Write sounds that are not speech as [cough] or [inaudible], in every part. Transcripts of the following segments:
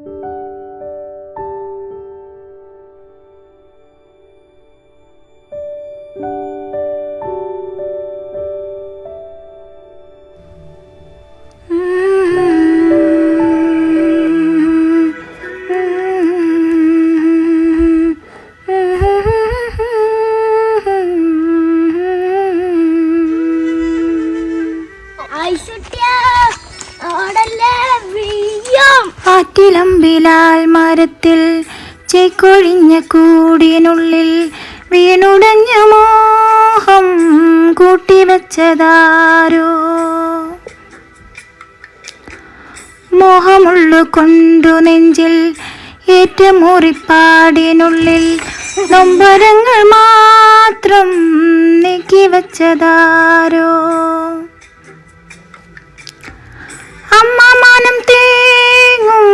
ആറ്റിലമ്പിലാൽ ചേക്കൊഴിഞ്ഞ കൂടിനുള്ളിൽ വീണുടഞ്ഞ മോഹം കൂട്ടിവെച്ചതാരോ മോഹമുള്ളു കൊണ്ടു നെഞ്ചിൽ ഏറ്റുമുറിപ്പാടിനുള്ളിൽ നൊമ്പരങ്ങൾ മാത്രം നീക്കി വച്ചതാരോ? അമ്മ മാനം തേങ്ങും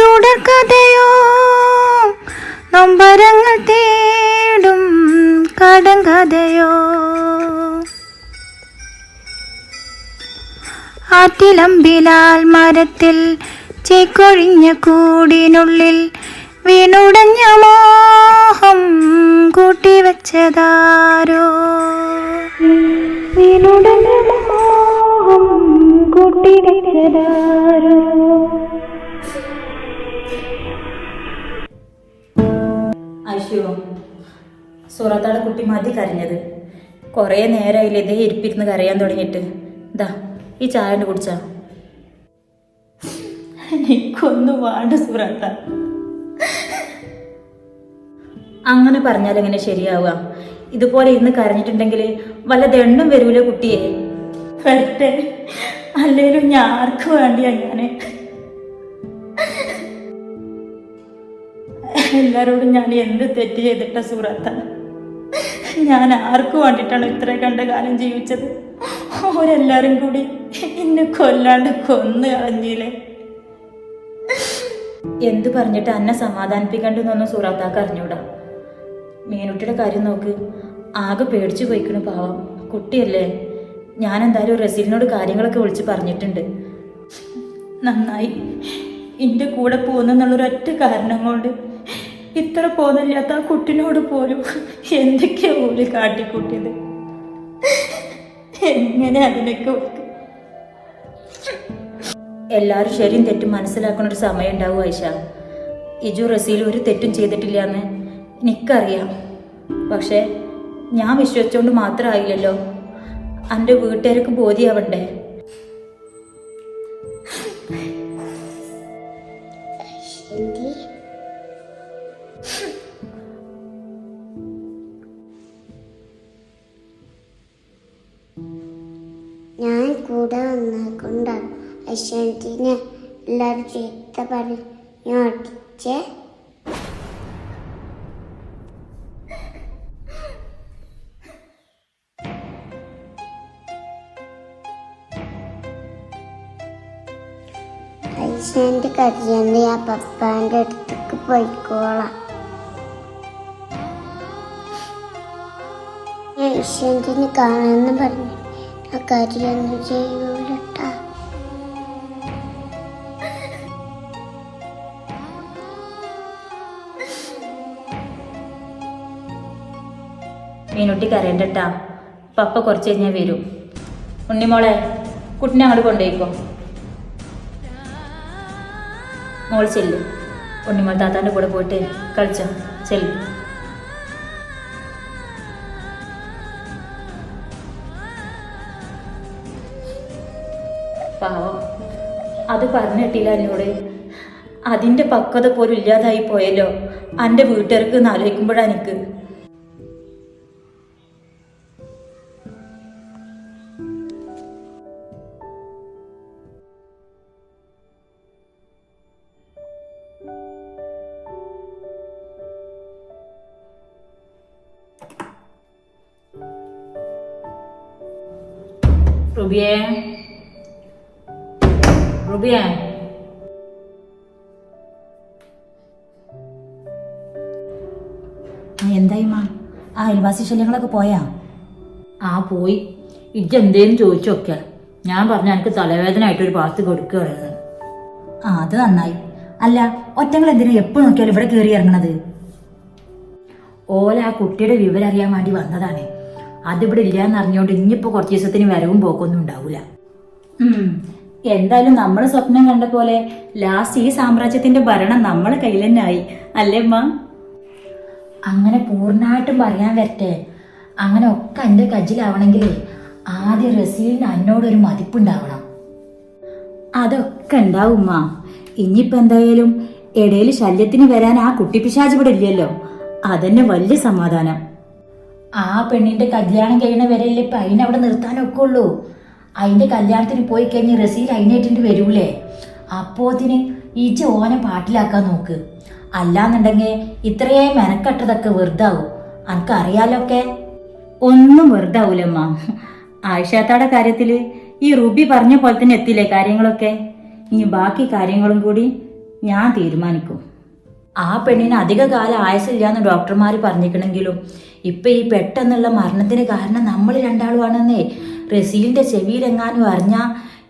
തുടർക്കഥയോ നൊമ്പരങ്ങൾ തേടും കടങ്കഥയോ? ആറ്റിലമ്പിലാൽ മരത്തിൽ ചേക്കൊഴിഞ്ഞ കൂടിനുള്ളിൽ വീണുടഞ്ഞ മോഹം കൂട്ടിവെച്ചതാരോ വീണുടഞ്ഞ മോഹം കൂട്ടിവച്ചതാരോ അയ്യോ സുറത്താടെ കുട്ടി മതി കരഞ്ഞത്. കുറേ നേരമായില്ലേ ഇതേ ഇരിപ്പിരുന്ന് കരയാൻ തുടങ്ങിയിട്ട്. ഇതാ ഈ ചായ ഒന്ന് കുടിച്ചാ. എനിക്കൊന്നും വേണ്ട സുറാത്ത. അങ്ങനെ പറഞ്ഞാൽ എങ്ങനെ ശരിയാവുക? ഇതുപോലെ ഇന്ന് കരഞ്ഞിട്ടുണ്ടെങ്കിൽ വല്ല ദണ്ണും വരൂല കുട്ടിയെ? വരട്ടെ. അല്ലേലും ഞാൻ ആർക്ക് വേണ്ടി അങ്ങനെ എല്ലാരോടും ഞാൻ എന്ത് തെറ്റ് ചെയ്തിട്ട സൂറത്ത ഞാൻ ആർക്കു വേണ്ടിയിട്ടാണ് ഇത്ര കണ്ട കാലം ജീവിച്ചത്? ഓരെല്ലാരും കൂടി എന്നെ കൊല്ലാണ്ട് കൊന്നു കളഞ്ഞില്ലേ? എന്ത് പറഞ്ഞിട്ട് അന്നെ സമാധാനിപ്പിക്കണ്ടെന്നൊന്നും സൂറാത്താക്ക് അറിഞ്ഞൂടാ. മീനുട്ടിയുടെ കാര്യം നോക്ക്. ആകെ പേടിച്ചു പോയിക്കണു പാവം. കുട്ടിയല്ലേ. ഞാൻ എന്തായാലും റസീലിനോട് കാര്യങ്ങളൊക്കെ വിളിച്ച് പറഞ്ഞിട്ടുണ്ട്. നന്നായി. എന്റെ കൂടെ പോകുന്നെന്നുള്ളൊരൊറ്റ കാരണം കൊണ്ട് ഇത്ര പോന്നില്ലാത്ത ആ കുട്ടിനോട് പോലും എന്തൊക്കെയാ പോലും കാട്ടിക്കൂട്ടിയത്? എങ്ങനെ അതിനൊക്കെ എല്ലാവരും ശരിയും തെറ്റും മനസ്സിലാക്കുന്ന ഒരു സമയം ഉണ്ടാവും ഐഷ. ഇജു റസീൽ ഒരു തെറ്റും ചെയ്തിട്ടില്ല എന്ന് എനിക്കറിയാം. പക്ഷേ ഞാൻ വിശ്വസിച്ചുകൊണ്ട് മാത്രമായില്ലല്ലോ. എന്റെ വീട്ടുകാർക്ക് ബോധ്യാവണ്ടേ? അശ്വന്തിനെ എല്ലാവരും ചീത്ത പറഞ്ഞു അടിച്ചേ ഐശ്വന്റെ കറിയന്റെ ആ പപ്പാന്റെ അടുത്തേക്ക് പോയിക്കോളാം. ഐശ്വന്റിന് കാണാന്ന് പറഞ്ഞു. ആ കാര്യമൊന്നും ചെയ്യൂലട്ടാ മീനുട്ടി കരയണ്ടട്ടാ പപ്പ കുറച്ച് കഴിഞ്ഞാൽ വരും. ഉണ്ണിമോളെ കുട്ടിനെ അങ്ങോട്ട് കൊണ്ടുപോയിക്കോ മോൾ ചെല്ലു. ഉണ്ണിമോൾ താത്താന്റെ കൂടെ പോയിട്ട് കളിച്ചോ. ചെല്ലു. പാവം. അത് പറഞ്ഞിട്ടില്ല എന്നോട്. അതിന്റെ പക്വത പോലും ഇല്ലാതായി പോയല്ലോ. എന്റെ വീട്ടുകാർക്ക് ആലോചിക്കുമ്പോഴാണ് എനിക്ക് റുബിയേ റുബിയേ എന്തായി മാ? ആ അയൽവാസി ശല്യങ്ങളൊക്കെ പോയാ? ആ പോയി. ഇജ്ജെന്തേലും ചോദിച്ചൊക്കെ. ഞാൻ പറഞ്ഞ എനിക്ക് തലവേദന ആയിട്ട് ഒരു പാർട്ടി കൊടുക്കുകയാണ് ആ അത് നന്നായി. അല്ല ഒറ്റങ്ങൾ എന്തിനാ എപ്പോൾ നോക്കിയാലും ഇവിടെ കയറി ഇറങ്ങണത്? ഓല ആ കുട്ടിയുടെ വിവരം അറിയാൻ വേണ്ടി വന്നതാണ്. അതിവിടെ ഇല്ലാന്ന് അറിഞ്ഞുകൊണ്ട് ഇനിയിപ്പോ കുറച്ച് ദിവസത്തിന് വരവും പോക്കൊന്നും ഉണ്ടാവൂല. ഉം. എന്തായാലും നമ്മൾ സ്വപ്നം കണ്ട പോലെ ലാസ്റ്റ് ഈ സാമ്രാജ്യത്തിന്റെ ഭരണം നമ്മളെ കയ്യിൽ തന്നെ ആയി. അല്ലേ അമ്മ അങ്ങനെ പൂർണമായിട്ടും പറയാൻ വരട്ടെ. അങ്ങനെ ഒക്കെ എന്റെ കജ്ജിലാവണമെങ്കിൽ ആദ്യം റസീലിന് എന്നോടൊരു മതിപ്പുണ്ടാവണം. അതൊക്കെ ഉണ്ടാവും മാ ഇനിയിപ്പോ എന്തായാലും ഇടയിൽ ശല്യത്തിന് വരാൻ ആ കുട്ടിപ്പിശാജ് ഇവിടെ ഇല്ലല്ലോ. അതന്നെ വലിയ സമാധാനം. ആ പെണ്ണിന്റെ കല്യാണം കഴിയണ വരെയല്ലേ ഇപ്പൊ അതിനവിടെ നിർത്താനൊക്കെ ഉള്ളൂ അതിന്റെ കല്യാണത്തിന് പോയി കഴിഞ്ഞ് റസീൽ അതിനേറ്റിട്ട് വരൂലേ? അപ്പോത്തിന് ഈ ഓനെ പാട്ടിലാക്കാൻ നോക്ക്. അല്ലാന്നുണ്ടെങ്കിൽ ഇത്രയായി മെനക്കെട്ടതൊക്കെ വെറുതാവും. അനക്കറിയാലൊക്കെ? ഒന്നും വെറുതാവൂലമ്മ. ആയിഷാത്താടെ കാര്യത്തിൽ ഈ റുബി പറഞ്ഞ പോലെ തന്നെ എത്തില്ലേ കാര്യങ്ങളൊക്കെ? ഇനി ബാക്കി കാര്യങ്ങളും കൂടി ഞാൻ തീരുമാനിക്കും. ആ പെണ്ണിന് അധിക കാലം ആയുസില്ലാന്ന് ഡോക്ടർമാർ പറഞ്ഞിരിക്കണെങ്കിലും ഇപ്പൊ ഈ പെട്ടെന്നുള്ള മരണത്തിന് കാരണം നമ്മൾ രണ്ടാളുമാണെന്നേ റസീലിന്റെ ചെവിയിലെങ്ങാനും അറിഞ്ഞാ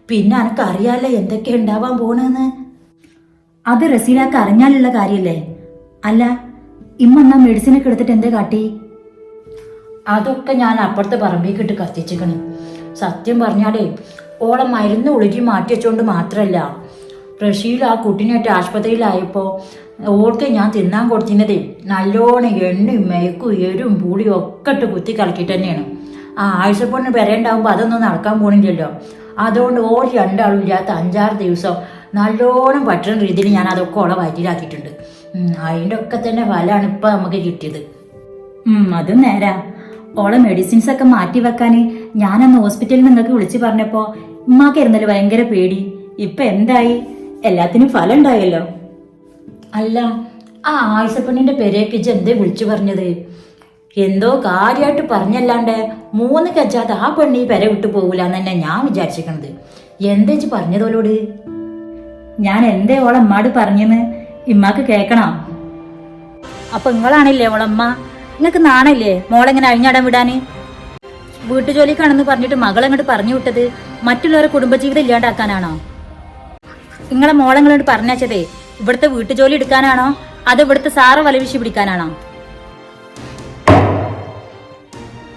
പിന്നെ അനക്ക് അറിയാലോ എന്തൊക്കെ ഉണ്ടാവാൻ പോണെന്ന്. അത് റസീലാക്ക് അറിഞ്ഞാലുള്ള കാര്യല്ലേ? അല്ല ഇമ്മ എന്നാ മെഡിസിനൊക്കെ എടുത്തിട്ട് എന്തേ കാട്ടി? അതൊക്കെ ഞാൻ അപ്പുറത്തെ പറമ്പിക്കിട്ട് കത്തിച്ചിക്കണ്. സത്യം പറഞ്ഞാലേ ഓളെ മരുന്ന് ഒളുകി മാറ്റി വെച്ചോണ്ട് മാത്രല്ല റഷീൽ ആ കുട്ടീനായിട്ട് ആശുപത്രിയിലായപ്പോൾ ഓൾക്ക് ഞാൻ തിന്നാൻ കൊടുത്തിരുന്നതേ നല്ലോണം എണ്ണയും മേക്കും എരും പൂളിയും ഒക്കെ ഇട്ട് കുത്തി കളക്കിയിട്ട് തന്നെയാണ്. ആ ആഴ്ചപ്പൊണ്ണ് വരേണ്ടാവുമ്പോൾ അതൊന്നും നടക്കാൻ പോണില്ലല്ലോ. അതുകൊണ്ട് ഓൾ രണ്ടാളും ഇല്ലാത്ത അഞ്ചാറ് ദിവസം നല്ലോണം പറ്റുന്ന രീതിയിൽ ഞാൻ അതൊക്കെ ഓളെ വയറ്റിലാക്കിയിട്ടുണ്ട്. അതിന്റെ ഒക്കെ തന്നെ ഫലമാണ് ഇപ്പം നമുക്ക് കിട്ടിയത്. അതും നേരാ. ഓളെ മെഡിസിൻസ് ഒക്കെ മാറ്റി വെക്കാൻ ഞാനന്ന് ഹോസ്പിറ്റലിൽ നിങ്ങൾക്ക് വിളിച്ചു പറഞ്ഞപ്പോൾ ഉമ്മാക്കായിരുന്നല്ലോ ഭയങ്കര പേടി. ഇപ്പം എന്തായി? എല്ലാത്തിനും ഫലം ഉണ്ടായല്ലോ. അല്ല ആ ആയിസപ്പണ്ണിന്റെ പെരേക്ക് ഇജ്ജ് എന്തേ വിളിച്ചു പറഞ്ഞത്? എന്തോ കാര്യമായിട്ട് പറഞ്ഞല്ലാണ്ട് മൂന്ന് കച്ചാത്ത ആ പെണ്ണി പെര വിട്ടു പോകൂല എന്ന് തന്നെ ഞാൻ വിചാരിച്ചിരിക്കണത്. എന്തേച്ച് പറഞ്ഞതോലോട്? ഞാൻ എന്തേ ഓളെ അമ്മാട് പറഞ്ഞെന്ന് ഇമ്മാക്ക് കേക്കണം അപ്പൊ നിങ്ങളാണില്ലേ ഓളമ്മ നിങ്ങൾക്ക് നാണല്ലേ മോളെങ്ങനെ അഴിഞ്ഞാടാൻ വിടാന്? വീട്ടുജോലിക്കാണെന്ന് പറഞ്ഞിട്ട് മകളെങ്ങോട്ട് പറഞ്ഞു വിട്ടത് മറ്റുള്ളവരെ കുടുംബജീവിതം ഇല്ലാണ്ടാക്കാനാണോ? നിങ്ങളെ മോളെങ്ങളോട് പറഞ്ഞാച്ചതേ ഇവിടുത്തെ വീട്ടു ജോലി എടുക്കാനാണോ? അതോ ഇവിടുത്തെ സാറ് വലവിശി പിടിക്കാനാണോ?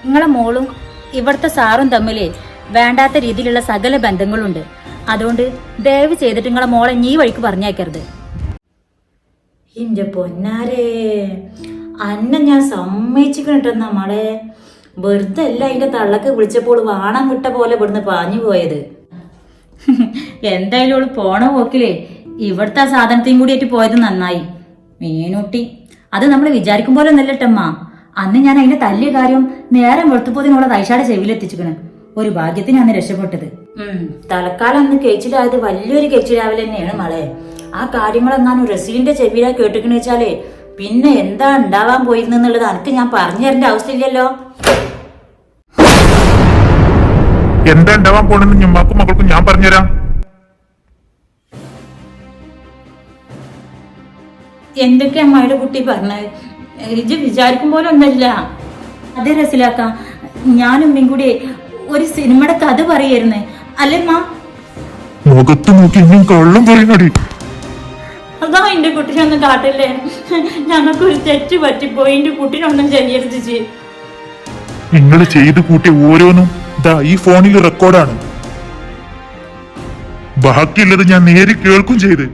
നിങ്ങളെ മോളും ഇവിടുത്തെ സാറും തമ്മിൽ വേണ്ടാത്ത രീതിയിലുള്ള സകല ബന്ധങ്ങളുണ്ട്. അതുകൊണ്ട് ദയവ് ചെയ്തിട്ട് നിങ്ങളെ മോളെ നീ വഴിക്ക് പറഞ്ഞേക്കരുത് ഇന്റെ പൊന്നാരേ അന്നെ ഞാൻ സമ്മതിച്ചിട്ടുണ്ടെന്നാ മോളെ? വെറുതെ അല്ല അതിന്റെ തള്ളക്ക് വിളിച്ചപ്പോൾ വാണം വിട്ട പോലെ ഇവിടുന്ന് പാഞ്ഞു പോയത്. [laughs] എന്തായാലും ഓൾ പോണ പോക്കിലേ ഇവിടുത്തെ ആ സാധനത്തെയും കൂടി ആയിട്ട് പോയത് നന്നായി. മീനൂട്ടി അത് നമ്മൾ വിചാരിക്കും പോലെ ഒന്നല്ലട്ടമ്മ അന്ന് ഞാൻ അതിന്റെ തല്ലിയ കാര്യം നേരം വെളുത്തുപോതിനുള്ള തൈശാടെ ചെവിയിലെത്തിച്ചിക്കണ്. ഒരു ഭാഗ്യത്തിന് അന്ന് രക്ഷപ്പെട്ടത്. ഉം തലക്കാലം അന്ന് കേച്ചിലായത് വലിയൊരു കേച്ചിലാവൽ തന്നെയാണ് മളെ. ആ കാര്യങ്ങളെങ്ങാനും റസീലിന്റെ ചെവിയിലാ കേട്ടിക്കണെന്ന് വെച്ചാലേ പിന്നെ എന്താ ഉണ്ടാവാൻ പോയിരുന്നുള്ളത് അനക്ക് ഞാൻ പറഞ്ഞു തരേണ്ട ആവശ്യമില്ലല്ലോ. എന്താ ഉണ്ടാവാൻ പോണെന്ന് ഞമ്മക്കും മക്കൾക്കും ഞാൻ പറഞ്ഞുതരാം എന്തൊക്കെ അമ്മയുടെ കുട്ടി പറഞ്ഞത്? ഇജ് വിചാരിക്കും പോലെ ഒന്നല്ല. അതെ രസിലാക്ക ഞാനും കൂടി ഒരു സിനിമയുടെ കഥ പറയായിരുന്നേ. അല്ലേ മാ മുഖത്ത് നോക്കി ഇനിയും കള്ളം പറയുന്നടി അതാ എന്റെ കുട്ടിനൊന്നും കാട്ടല്ലേ? ഞങ്ങൾക്കൊരു തെറ്റ് പറ്റിപ്പോയി. എന്റെ കുട്ടിനൊന്നും ചെയ്യരുത് നിങ്ങൾ ചെയ്ത് കൂട്ടിയ ഓരോന്നും ദാ ഈ ഫോണിൽ റെക്കോർഡാണ്. ബാക്കിയുള്ളത് ഞാൻ നേരി കേൾക്കും ചെയ്ത്.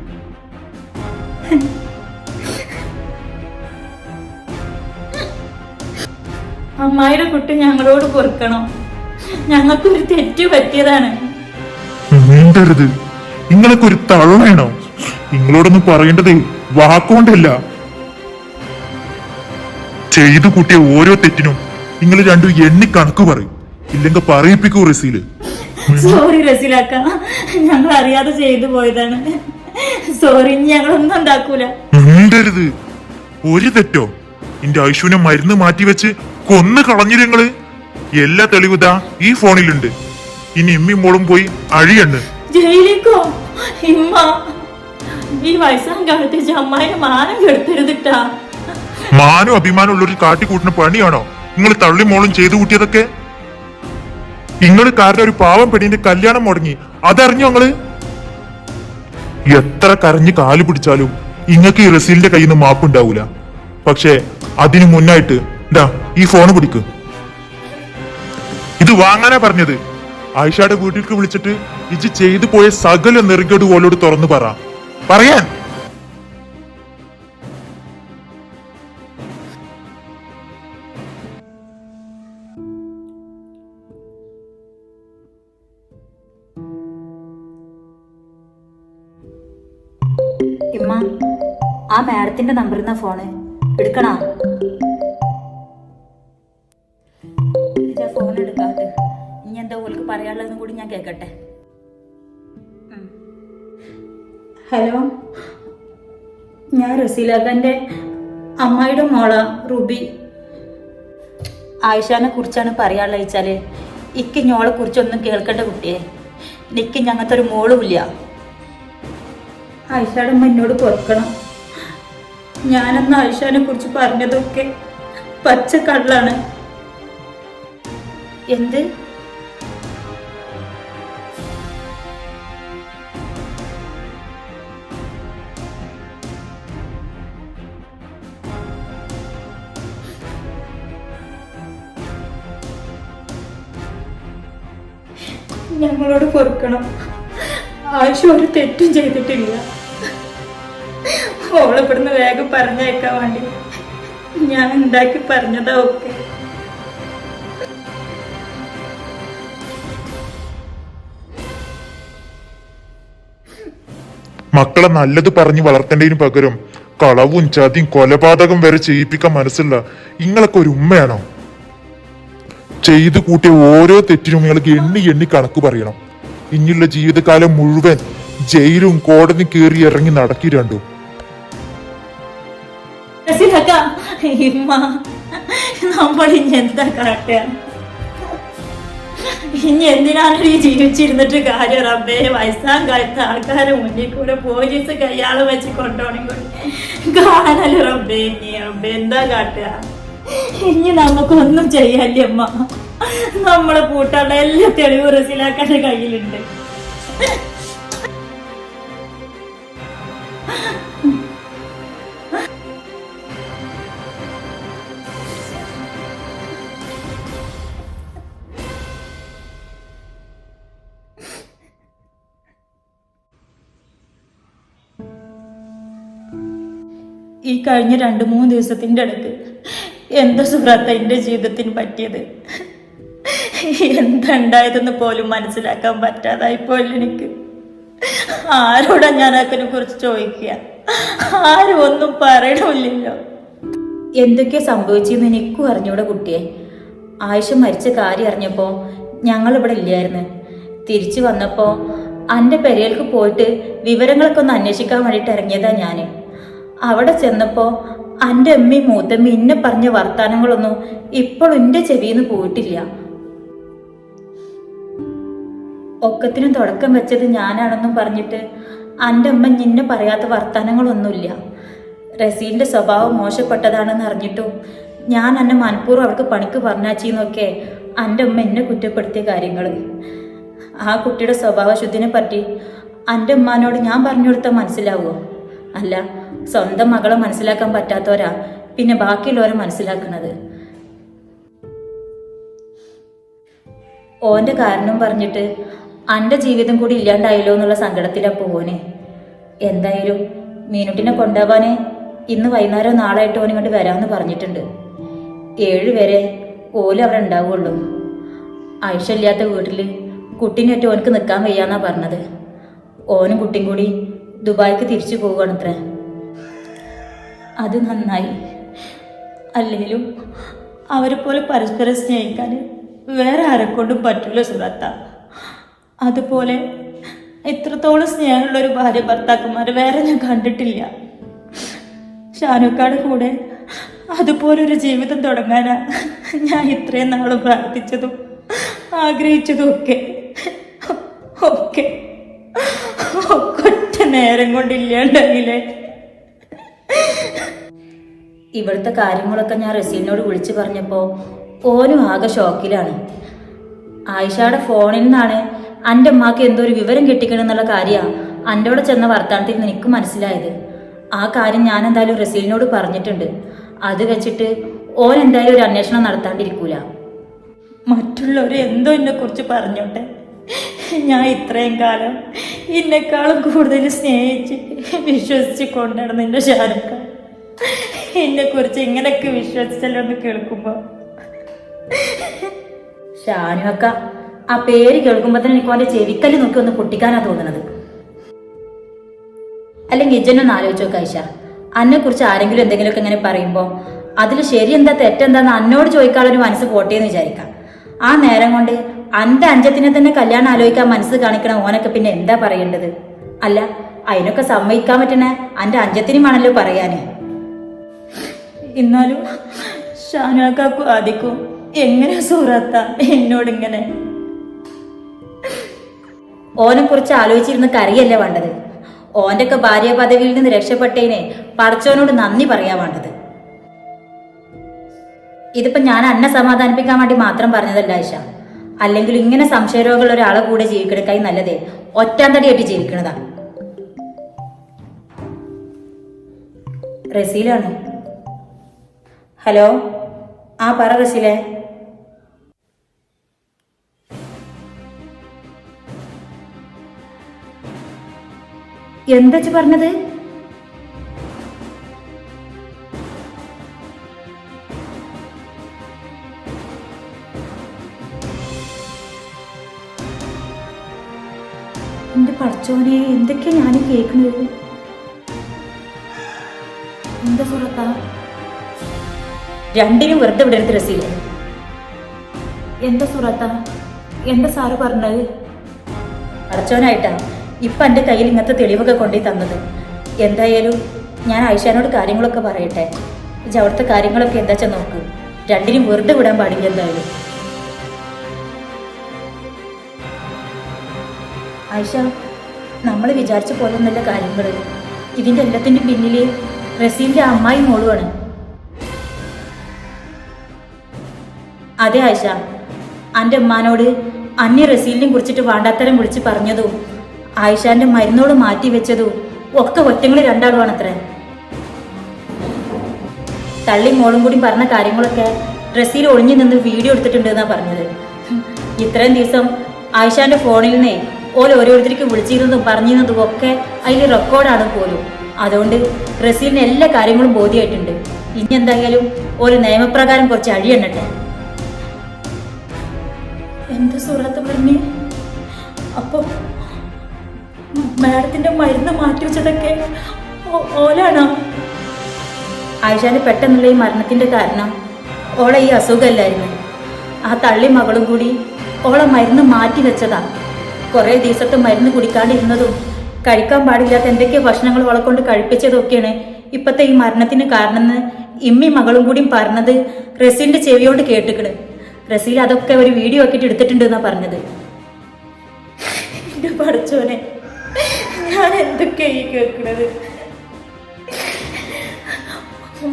അമ്മായിയുടെ കുട്ടി ഞങ്ങളോട് പൊറുക്കണം. ഞങ്ങൾക്കൊരു തെറ്റ് പറ്റിയതാണ്. നീണ്ടരുത് നിങ്ങളൊക്കെ ഒരു തള്ളണോ നിങ്ങളോടൊന്നും പറയേണ്ടത് വാക്കുകൊണ്ടല്ല ചെയ്തു കൂട്ടിയ ഓരോ തെറ്റിനും നിങ്ങൾ രണ്ടും എണ്ണി കണക്ക് പറയും. ഇല്ലെങ്കിൽ പറയിപ്പിക്കൂ റസീൽ. സോറി റസീലാക്ക ഞങ്ങൾ അറിയാതെ ചെയ്തു പോയതാണ്. സോറി ഞങ്ങളൊന്നും ഉണ്ടാക്കൂല. മിണ്ടരുത്. ഒരു തെറ്റോ? എന്റെ ഐശുവിനെ മരുന്ന് മാറ്റിവെച്ച് കൊന്നു കളഞ്ഞിരുങ്ങൾ എല്ലാ തെളിവുതാ ഈ ഫോണിലുണ്ട്. ഇനി ഇമ്മി മോളും പോയി അഴിയണ്ട് ജയിലേക്കോ? ഇമ്മ ഈ വയസ്സാം കാലത്ത് അമ്മായി മാനം കെടുത്തരുതിട്ടാ. മാനും അഭിമാനം ഉള്ളൊരു കാട്ടിക്കൂട്ടിന് പണിയാണോ? നിങ്ങൾ തള്ളി മോളും ചെയ്തു കൂട്ടിയതൊക്കെ? നിങ്ങൾ കാരണം ഒരു പാവം പെണ്ണിന്റെ കല്യാണം മുടങ്ങി. അതറിഞ്ഞോ ഞങ്ങൾ എത്ര കരഞ്ഞ് കാൽ പിടിച്ചാലും ഇങ്ങക്ക് ഈ റസീലിന്റെ കയ്യിൽ നിന്ന് മാപ്പുണ്ടാവൂല പക്ഷേ അതിനു മുന്നായിട്ട് ഡാ ഈ ഫോൺ പിടിക്ക്. ഇത് വാങ്ങാനാ പറഞ്ഞത്. ആയിഷയുടെ വീട്ടിലേക്ക് വിളിച്ചിട്ട് ഇജ് ചെയ്തു പോയ സകല നെറുകേട് ഓലോട് തുറന്നു പറ. പറയാൻ. ആ മാഡത്തിന്റെ നമ്പറിൽ ഫോണ് എടുക്കണാ? ഞാൻ കേൾക്കട്ടെ? ഹലോ. ഞാൻ റസീലാഖാന്റെ അമ്മായിയുടെ മോള റുബി. ആയിഷാനെ കുറിച്ചാണ് പറയാനുള്ളത് വെച്ചാൽ ഇക്ക് ഞോളെ കുറിച്ചൊന്നും കേൾക്കേണ്ട കുട്ടിയെ. നിക്ക് ഞങ്ങത്തെ ഒരു മോളുമില്ല ആയിഷയുടെ അമ്മ എന്നോട് പൊറുക്കണം. ഞാനന്ന് ആയിഷാനെ കുറിച്ച് പറഞ്ഞതൊക്കെ പച്ച കള്ളാണ്. എന്ത്? ഞങ്ങളോട് പൊറുക്കണം. ആശു ഒരു തെറ്റും ചെയ്തിട്ടില്ല. ഓളെ ഇവിടുന്ന് വേഗം പറഞ്ഞേക്കാൻ വേണ്ടി. ഞാൻ ഉണ്ടാക്കി പറഞ്ഞതാ ഒക്കെ. മക്കളെ നല്ലത് പറഞ്ഞു വളർത്തേണ്ടതിന് പകരം കളവും ചതിയും കൊലപാതകം വരെ ചെയ്യിപ്പിക്കാൻ മനസ്സില്ല ഇങ്ങളൊക്കെ ഒരു ഉമ്മയാണോ? ചെയ്തു കൂട്ടിയ ഓരോ തെറ്റിനും നിങ്ങൾക്ക് എണ്ണി എണ്ണി കണക്ക് പറയണം. ഇനിയുള്ള ജീവിതകാലം മുഴുവൻ ജയിലും കോടതി കയറി ഇറങ്ങി നടക്കി രണ്ടും. ഇനി ഇനി എന്തിനാണ് ഈ ജീവിച്ചിരുന്നിട്ട് കാര്യം? റബ്ബേ വയസ്സാം കാലത്ത് ആൾക്കാരെ മുന്നിൽ കൂടെ പോലീസ് കയ്യാൾ വെച്ച് കൊണ്ടോണെങ്കിൽ കാണൽ റബ്ബേ ഇനി റബ്ബേ എന്താ കാട്ടുക ഇനി നമുക്കൊന്നും ചെയ്യാല്ലേ അമ്മ? നമ്മളെ കൂട്ടാളെ എല്ലാ തെളിവ് റസീലാക്കാന്റെ കയ്യിലുണ്ട്. ഈ കഴിഞ്ഞ രണ്ട് മൂന്ന് ദിവസത്തിന്റെ ഇടയ്ക്ക് എന്താ സുഹൃത്ത എന്റെ ജീവിതത്തിന് പറ്റിയത്? എന്തുണ്ടായതെന്ന് പോലും മനസ്സിലാക്കാൻ പറ്റാതായിപ്പോയില്ല എനിക്ക്. ആരോടാ ഞാൻ അതിനെ കുറിച്ച് ചോദിക്കുക? ആരും ഒന്നും പറയണമില്ലല്ലോ. എന്തൊക്കെ സംഭവിച്ചെന്ന് എനിക്കും അറിഞ്ഞൂടെ കുട്ടിയെ. ആയിഷ മരിച്ച കാര്യം അറിഞ്ഞപ്പോൾ ഞങ്ങൾ ഇവിടെ ഇല്ലായിരുന്നു. തിരിച്ചു വന്നപ്പോൾ അന്റെ പെരയിലേക്ക് പോയിട്ട് വിവരങ്ങളൊക്കെ ഒന്ന് അന്വേഷിക്കാൻ വേണ്ടിയിട്ട് ഇറങ്ങിയതാ ഞാൻ അവിടെ ചെന്നപ്പോൾ എന്റെ അമ്മയും മൂത്തമ്മ ഇന്നെ പറഞ്ഞ വർത്തമാനങ്ങളൊന്നും ഇപ്പോഴും എന്റെ ചെവിയിൽ പോയിട്ടില്ല. ഒക്കത്തിനും തുടക്കം വെച്ചത് ഞാനാണെന്നും പറഞ്ഞിട്ട് എന്റെ അമ്മ നിന്നെ പറയാത്ത വർത്തമാനങ്ങളൊന്നുമില്ല റസീലിന്റെ സ്വഭാവം മോശപ്പെട്ടതാണെന്ന് അറിഞ്ഞിട്ടും ഞാൻ എന്നെ മനഃപൂർവം അവൾക്ക് പണിക്ക് പറഞ്ഞാച്ചിന്നൊക്കെ എന്റെ അമ്മ എന്നെ കുറ്റപ്പെടുത്തിയ കാര്യങ്ങൾ ആ കുട്ടിയുടെ സ്വഭാവശുദ്ധിനെ പറ്റി എന്റെ ഉമ്മാനോട് ഞാൻ പറഞ്ഞു കൊടുത്താൽ മനസ്സിലാവുമോ അല്ല സ്വന്തം മകളെ മനസ്സിലാക്കാൻ പറ്റാത്തവരാ പിന്നെ ബാക്കിയുള്ളവരെ മനസ്സിലാക്കണത്. ഓന്റെ കാരണം പറഞ്ഞിട്ട് അന്റെ ജീവിതം കൂടി ഇല്ലാണ്ടായല്ലോ എന്നുള്ള സങ്കടത്തിലപ്പോ ഓനെ. എന്തായാലും മീനുട്ടിനെ കൊണ്ടുപോകാനെ ഇന്ന് വൈകുന്നേരം നാളായിട്ട് ഓൻ ഇങ്ങോട്ട് വരാമെന്ന് പറഞ്ഞിട്ടുണ്ട്. ഏഴ് വരെ ഓൽ അവിടെ ഉണ്ടാവുള്ളൂ. ആയിഷയില്ലാത്ത വീട്ടിൽ കുട്ടീനൊറ്റ് ഓനക്ക് നിൽക്കാൻ വയ്യാന്നാ പറഞ്ഞത്. ഓനും കുട്ടിയും കൂടി ദുബായിക്ക് തിരിച്ചു പോവുകയാണത്രേ. അത് നന്നായി. അല്ലെങ്കിലും അവരെ പോലെ പരസ്പരം സ്നേഹിക്കാൻ വേറെ ആരെക്കൊണ്ടും പറ്റില്ല സുഹൃത്ത. അതുപോലെ ഇത്രത്തോളം സ്നേഹമുള്ള ഒരു ഭാര്യ ഭർത്താക്കന്മാർ വേറെ ഞാൻ കണ്ടിട്ടില്ല. ഷാനുക്കാട് കൂടെ അതുപോലൊരു ജീവിതം തുടങ്ങാനാ ഞാൻ ഇത്രയും നാളും പ്രാർത്ഥിച്ചതും ആഗ്രഹിച്ചതും ഒക്കെ. ഒക്കെ. ഒറ്റ നേരം കൊണ്ടില്ലാണ്ടെങ്കിലേ ഇവിടുത്തെ കാര്യങ്ങളൊക്കെ ഞാൻ റസീലിനോട് വിളിച്ചു പറഞ്ഞപ്പോൾ ഓനും ആകെ ഷോക്കിലാണ്. ആയിഷയുടെ ഫോണിൽ നിന്നാണ് എന്റെ അമ്മയ്ക്ക് എന്തോ ഒരു വിവരം കിട്ടിക്കണമെന്നുള്ള കാര്യമാണ് അവിടെ ചെന്ന വർത്താനത്തിൽ എനിക്ക് മനസ്സിലായത്. ആ കാര്യം ഞാൻ എന്തായാലും റസീലിനോട് പറഞ്ഞിട്ടുണ്ട്. അത് വെച്ചിട്ട് ഓൻ എന്തായാലും ഒരു അന്വേഷണം നടത്താണ്ടിരിക്കൂല. മറ്റുള്ളവർ എന്തോ എന്നെ കുറിച്ച് പറഞ്ഞോട്ടെ? ഞാൻ ഇത്രയും കാലം എന്നെക്കാളും കൂടുതൽ സ്നേഹിച്ച് വിശ്വസിച്ച് കൊണ്ടുനടന്ന എന്റെ എന്നെ കുറിച്ച് ഇങ്ങനെയൊക്കെ വിശ്വസിച്ചല്ലോ എന്ന് കേൾക്കുമ്പോൾ ഷാനുവക്ക ആ പേര് കേൾക്കുമ്പോൾ തന്നെ എനിക്ക് അവന്റെ ചെവിക്കൽ നോക്കി ഒന്ന് പൊട്ടിക്കാനാ തോന്നുന്നത് അല്ലെങ്കിൽ ഇജനൊന്ന് ആലോചിച്ച് നോക്ക് ഐഷ അന്നെ കുറിച്ച് ആരെങ്കിലും എന്തെങ്കിലുമൊക്കെ ഇങ്ങനെ പറയുമ്പോൾ അതിൽ ശരി എന്താ തെറ്റെന്താന്ന് അന്നോട് ചോദിക്കാനുള്ളൊരു മനസ്സ് പോട്ടേന്ന് വിചാരിക്കാം. ആ നേരം കൊണ്ട് അന്റെ അഞ്ചത്തിനെ തന്നെ കല്യാണം ആലോചിക്കാൻ മനസ്സ് കാണിക്കണ ഓനൊക്കെ പിന്നെ എന്താ പറയേണ്ടത്? അല്ല അതിനൊക്കെ സമ്മതിക്കാൻ പറ്റണ അന്റെ അഞ്ചത്തിനുമാണല്ലോ പറയാനേ. എന്നാലും ഷാനാക്കാക്കും ആദിക്കും എങ്ങനെ സൂറത്ത എന്നോടിങ്ങനെ ഓനെ കുറിച്ച് ആലോചിച്ചിരുന്ന കറിയല്ല വേണ്ടത്? ഓന്റെ ഒക്കെ ഭാര്യ പദവിയിൽ നിന്ന് രക്ഷപ്പെട്ടതിനെ പടച്ചോനോട് നന്ദി പറയാ വേണ്ടത്. ഇതിപ്പോ ഞാൻ അന്നെ സമാധാനിപ്പിക്കാൻ വേണ്ടി മാത്രം പറഞ്ഞതല്ല ആയിഷ അല്ലെങ്കിൽ ഇങ്ങനെ സംശയരോഗമുള്ള ഒരാളെ കൂടെ ജീവിക്കണക്കായി നല്ലതേ. ഒറ്റാന്തടിയായിട്ട് ജീവിക്കണതാ. റസീലാണ്. ഹലോ? ആ പറ റസീലേ. എന്താ പറഞ്ഞത്? എന്റെ പഠിച്ചോനെ എന്തൊക്കെയാ ഞാൻ കേൾക്കുന്നത്? എന്താ സുഹൃത്താ? രണ്ടിനും വെറുതെ വിടരുത് രസീല. എന്താ സുഹൃത്താ? എന്താ സാറ് പറഞ്ഞത്? പഠിച്ചോനായിട്ടാ ഇപ്പൊ എന്റെ കയ്യിൽ ഇങ്ങനത്തെ തെളിവൊക്കെ കൊണ്ടു തന്നത്. എന്തായാലും ഞാൻ ആയിഷാനോട് കാര്യങ്ങളൊക്കെ പറയട്ടെ. ഇജ്ജ് അവിടുത്തെ കാര്യങ്ങളൊക്കെ എന്താ വെച്ചാൽ നോക്ക്. രണ്ടിനും വെറുതെ വിടാൻ പാടില്ല എന്തായാലും. ആയിഷ നമ്മൾ വിചാരിച്ച പോലെ ഒന്നല്ല കാര്യങ്ങൾ. ഇതിന്റെ എല്ലാത്തിന്റെ പിന്നിൽ റസീലിന്റെ അമ്മായി മോളുമാണ്. അതെ ആയിഷ. എന്റെ ഉമ്മാനോട് അന്യ റസീലിനെ കുറിച്ചിട്ട് വാണ്ടാത്തരം വിളിച്ച് പറഞ്ഞതും ആയിഷാന്റെ മരുന്നോട് മാറ്റി വെച്ചതും ഒക്കെ ഒറ്റങ്ങൾ രണ്ടാളുമാണ് അത്ര തള്ളി മോളും കൂടി പറഞ്ഞ കാര്യങ്ങളൊക്കെ റസീൽ ഒളിഞ്ഞു നിന്ന് വീഡിയോ എടുത്തിട്ടുണ്ട് എന്നാ പറഞ്ഞത്. ഇത്രയും ദിവസം ആയിഷാന്റെ ഫോണിൽ നിന്നേ ഓരോ ഓരോരുത്തർക്കും വിളിച്ചിരുന്നതും പറഞ്ഞിരുന്നതും ഒക്കെ അതിൽ റെക്കോർഡാണ് പോലും. അതുകൊണ്ട് റസീലിന് എല്ലാ കാര്യങ്ങളും ബോധ്യമായിട്ടുണ്ട് ഇനി എന്തായാലും ഒരു നിയമപ്രകാരം കുറച്ച് അഴിയണ്ണട്ടെ എന്ത് സുഹൃത്ത് പറഞ്ഞു? അപ്പോ മാഡത്തിന്റെ മരുന്ന് മാറ്റി വെച്ചതൊക്കെ ഓലാണോ? ആയിഷാന് പെട്ടെന്നുള്ള ഈ മരണത്തിന്റെ കാരണം ഓളെ ഈ അസുഖമല്ലായിരുന്നു ആ തള്ളി മകളും കൂടി ഓളെ മരുന്ന് മാറ്റി വെച്ചതാ. കുറേ ദിവസത്തെ മരുന്ന് കുടിക്കാണ്ടിരുന്നതും കഴിക്കാൻ പാടില്ലാത്ത എന്തൊക്കെയോ ഭക്ഷണങ്ങൾ വളക്കൊണ്ട് കൊണ്ട് കഴിപ്പിച്ചതൊക്കെയാണ് ഇപ്പത്തെ ഈ മരണത്തിന് കാരണമെന്ന് ഇമ്മി മകളും കൂടിയും പറഞ്ഞത് റസീലിന്റെ ചെവിയോട് കേട്ടിക്കണ്. റസീൽ അതൊക്കെ ഒരു വീഡിയോ ആക്കിയിട്ട് എടുത്തിട്ടുണ്ട് പറഞ്ഞത്. പഠിച്ചോനെ ഞാൻ എന്തൊക്കെയാ ഈ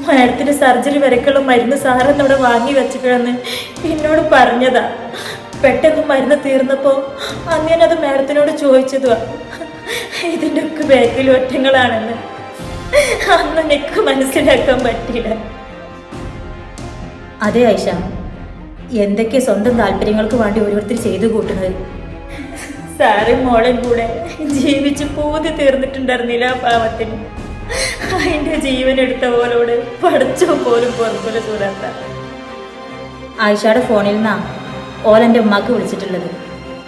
മരത്തിന് സർജറി വരക്കുള്ള മരുന്ന് സാറെന്ന് ഇവിടെ വാങ്ങി വെച്ചിട്ടാണ് എന്നോട് പറഞ്ഞതാ. പെട്ടെന്ന് മരുന്ന് തീർന്നപ്പോ അങ്ങനെ അത് മാഡത്തിനോട് ചോദിച്ചതുവാ. ഇതിന്റെ ഒക്കെ ബാക്കിൽ ഒറ്റങ്ങളാണെന്ന്. അന്ന് എനിക്ക് മനസ്സിലാക്കാൻ പറ്റിയില്ല. അതെ ഐഷ. എന്തൊക്കെ സ്വന്തം താല്പര്യങ്ങൾക്ക് വേണ്ടി ഓരോരുത്തർ ചെയ്തു കൂട്ടുന്നത്? സാറി മോളെ കൂടെ ജീവിച്ച് പൂതി തീർന്നിട്ടുണ്ടായിരുന്നില്ല പാവത്തിന്. അതിന്റെ ജീവൻ എടുത്ത പോലോട് പഠിച്ചോ പോലും പുറത്തുള്ള സുഹൃത്ത ആയിഷയുടെ ഫോണിൽ നിന്നാ ഓലെന്റെ ഉമ്മാക്ക് വിളിച്ചിട്ടുള്ളത്.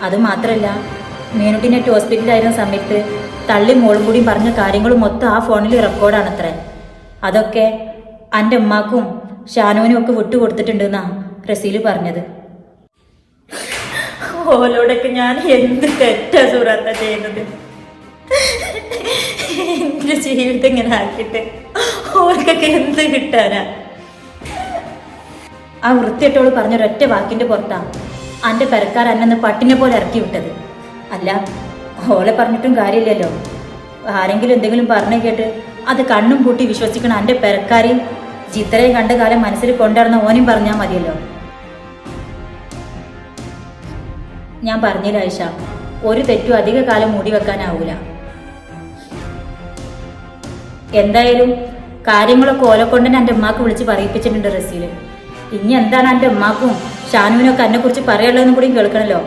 അതുമാത്രമല്ല മാത്രമല്ല ഹോസ്പിറ്റലായിരുന്ന സമയത്ത് തള്ളി മോളും കൂടിയും പറഞ്ഞ കാര്യങ്ങളും മൊത്തം ആ ഫോണിൽ റെക്കോർഡാണത്രേ അതൊക്കെ എന്റെ ഉമ്മാക്കും ഷാനുവിനും ഒക്കെ വിട്ടുകൊടുത്തിട്ടുണ്ടെന്നാ റസീൽ പറഞ്ഞത്. ഓലോടൊക്കെ ഞാൻ എന്ത് തെറ്റാ സൂറാത്ത ചെയ്യുന്നത്? എന്റെ ജീവിതം ഇങ്ങനെ ആക്കിയിട്ട് ഓർക്കൊക്കെ എന്ത് കിട്ടാനാ? ആ വൃത്തിയിട്ടോട് പറഞ്ഞൊരൊറ്റ വാക്കിന്റെ പുറത്താ അന്റെ പെരക്കാർ അന്നെന്ന് പട്ടിനെ പോലെ ഇറക്കി വിട്ടത്. അല്ല ഓളെ പറഞ്ഞിട്ടും കാര്യമില്ലല്ലോ. ആരെങ്കിലും എന്തെങ്കിലും പറഞ്ഞു കേട്ട് അത് കണ്ണും പൂട്ടി വിശ്വസിക്കണം അന്റെ പെരക്കാരെയും ചിത്രയും കണ്ട കാലം മനസ്സിൽ കൊണ്ടുവരുന്ന ഓനും പറഞ്ഞാൽ മതിയല്ലോ. ഞാൻ പറഞ്ഞില്ല ഐഷ ഒരു തെറ്റും അധിക കാലം മൂടി വെക്കാനാവൂല. എന്തായാലും കാര്യങ്ങളൊക്കെ ഓലെ തന്നെ എന്റെ ഉമ്മാക്ക് വിളിച്ച് പറയിപ്പിച്ചിട്ടുണ്ട് റസീൽ. ഇനി എന്താണ് എന്റെ ഉമ്മാക്കും? ഷാനുവിനൊക്കെ എന്നെ കുറിച്ച് പറയുള്ളതെന്ന് കൂടി കേൾക്കണല്ലോ.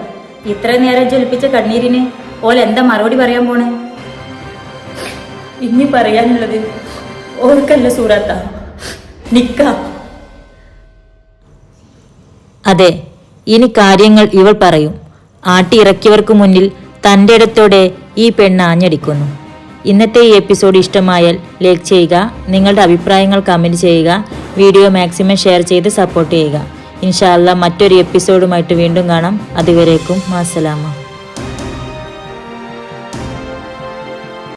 ഇത്രയും നേരം ജ്വലിപ്പിച്ച കണ്ണീരിന് ഓൾ എന്താ മറുപടി പറയാൻ പോണ്? ഇനി പറയാനുള്ളത് ഓർക്കല്ല സൂറാത്ത. നിക്ക. അതെ ഇനി കാര്യങ്ങൾ ഇവൾ പറയും. ആട്ടിയിറക്കിയവർക്ക് മുന്നിൽ തന്റെ ഇടത്തോടെ ഈ പെണ്ണ് ആഞ്ഞടിക്കുന്നു. ഇന്നത്തെ ഈ എപ്പിസോഡ് ഇഷ്ടമായാൽ ലൈക്ക് ചെയ്യുക നിങ്ങളുടെ അഭിപ്രായങ്ങൾ കമന്റ് ചെയ്യുക വീഡിയോ മാക്സിമം ഷെയർ ചെയ്ത് സപ്പോർട്ട് ചെയ്യുക. ഇൻഷാല്ല മറ്റൊരു എപ്പിസോഡുമായിട്ട് വീണ്ടും കാണാം. അതുവരേക്കും മാസലാമ